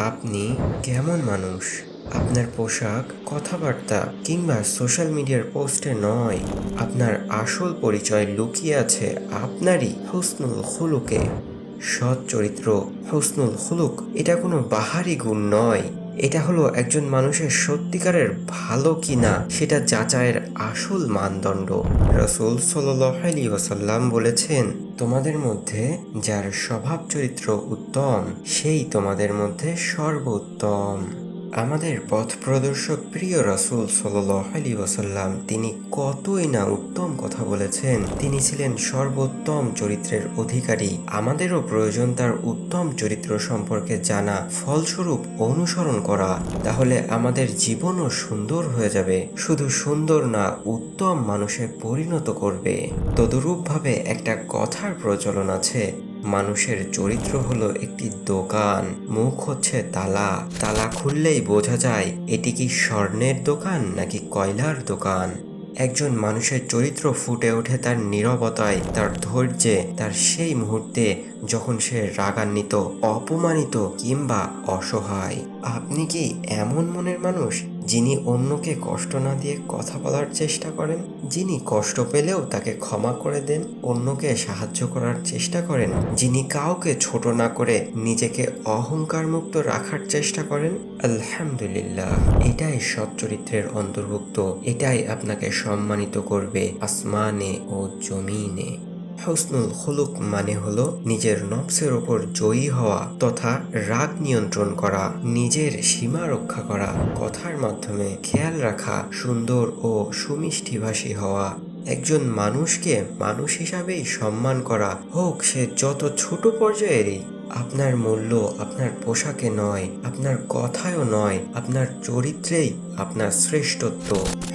আপনি কেমন মানুষ? আপনার পোশাক, কথাবার্তা কিংবা সোশ্যাল মিডিয়ার পোস্টে নয়, আপনার আসল পরিচয় লুকিয়ে আছে আপনারই হুসনুল খুলুকে। সৎ চরিত্র, হুসনুল খুলুক, এটা কোনো বাহারি গুণ নয়। এটা হলো একজন মানুষের সত্যিকারের ভালো কি না সেটা যাচাইয়ের আসল মানদণ্ড। রসুল সাল্লি ওসাল্লাম বলেছেন তোমাদের মধ্যে যার স্বভাব চরিত্র উত্তম সেই তোমাদের মধ্যে সর্বোত্তম। আমাদের পথ প্রদর্শক প্রিয় রাসূল সাল্লি ওসাল্লাম তিনি কতই না উত্তম কথা বলেছেন। তিনি ছিলেন সর্বোত্তম চরিত্রের অধিকারী। আমাদেরও প্রয়োজন তার উত্তম চরিত্র সম্পর্কে জানা, ফলস্বরূপ অনুসরণ করা। তাহলে আমাদের জীবনও সুন্দর হয়ে যাবে। শুধু সুন্দর না, উত্তম মানুষে পরিণত করবে। তদরূপভাবে একটা কথার প্রচলন আছে মানুষের চরিত্র হলো একটি দোকান। মুখ হচ্ছে তালা। তালা খুললেই বোঝা যায়, এটি কি স্বর্ণের দোকান নাকি কয়লার দোকান? একজন মানুষের চরিত্র ফুটে ওঠে তার নীরবতায়, তার ধৈর্যে, তার সেই মুহূর্তে যখন সে রাগান্বিত, অপমানিত কিংবা অসহায়। আপনি কি এমন মনের মানুষ? যিনি অন্যকে কষ্ট না দিয়ে কথা বলার চেষ্টা করেন, যিনি কষ্ট পেলেও তাকে ক্ষমা করে দেন, অন্যকে সাহায্য করার চেষ্টা করেন, যিনি কাউকে ছোট না করে নিজেকে অহংকার মুক্ত রাখার চেষ্টা করেন, আলহামদুলিল্লাহ। এটাই সৎ চরিত্রের অন্তর্ভুক্ত, এটাই আপনাকে সম্মানিত করবে আসমানে ও জমিনে। হসনুল হলুক মানে হল নিজের নফসের ওপর জয়ী হওয়া তথা রাগ নিয়ন্ত্রণ করা, নিজের সীমা রক্ষা করা, কথার মাধ্যমে খেয়াল রাখা, সুন্দর ও সুমিষ্টিভাষী হওয়া। একজন মানুষকে মানুষ হিসাবেই সম্মান করা হোক, সে যত ছোট পর্যায়েরই আপনার মূল্য আপনার পোশাকে নয়, আপনার কথায়ও নয়, আপনার চরিত্রেই আপনার শ্রেষ্ঠত্ব।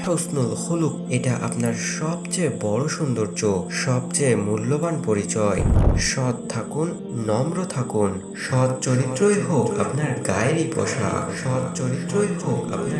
হসনুল হলুক এটা আপনার সবচেয়ে বড় সৌন্দর্য, সবচেয়ে মূল্যবান পরিচয়। সৎ থাকুন, নম্র থাকুন। সৎ চরিত্রই হোক আপনার গায়েরই পোশাক, সৎ চরিত্রই হোক আপনার